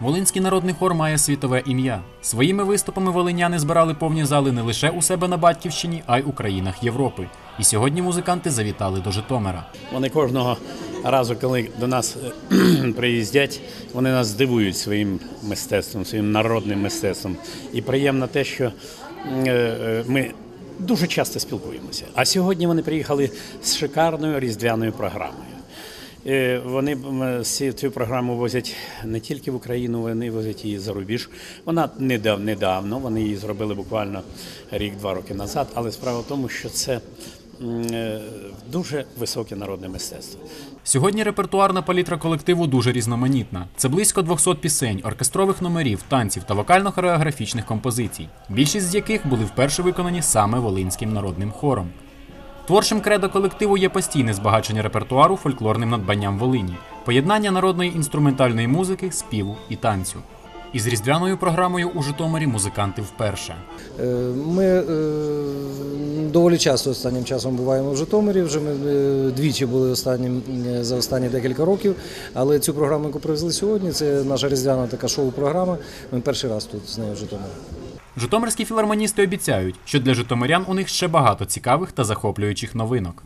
Волинський народний хор має світове ім'я. Своїми виступами волиняни збирали повні зали не лише у себе на батьківщині, а й у країнах Європи. І сьогодні музиканти завітали до Житомира. Вони кожного разу, коли до нас е, приїздять, вони нас здивують своїм мистецтвом, своїм народним мистецтвом. І приємно те, що е, е, ми дуже часто спілкуємося. А сьогодні вони приїхали з шикарною різдвяною програмою. Вони цю програму возять не тільки в Україну, вони возять її за рубіж. Вона недав- недавно, вони її зробили буквально рік-два роки назад. Але справа в тому, що це е, дуже високе народне мистецтво. Сьогодні репертуарна палітра колективу дуже різноманітна. Це близько 200 пісень, оркестрових номерів, танців та вокально-хореографічних композицій, більшість з яких були вперше виконані саме Волинським народним хором. Творчим кредо колективу є постійне збагачення репертуару фольклорним надбанням Волині, поєднання народної інструментальної музики, співу і танцю. Із різдвяною програмою у Житомирі музиканти вперше. Е, Ми е, доволі часто останнім часом буваємо в Житомирі. Вже ми е, двічі були останнім за останні декілька років. Але цю програму, яку привезли сьогодні, це наша різдвяна така шоу-програма. Ми перший раз тут з нею в Житомирі. Житомирські філармоністи обіцяють, що для житомирян у них ще багато цікавих та захоплюючих новинок.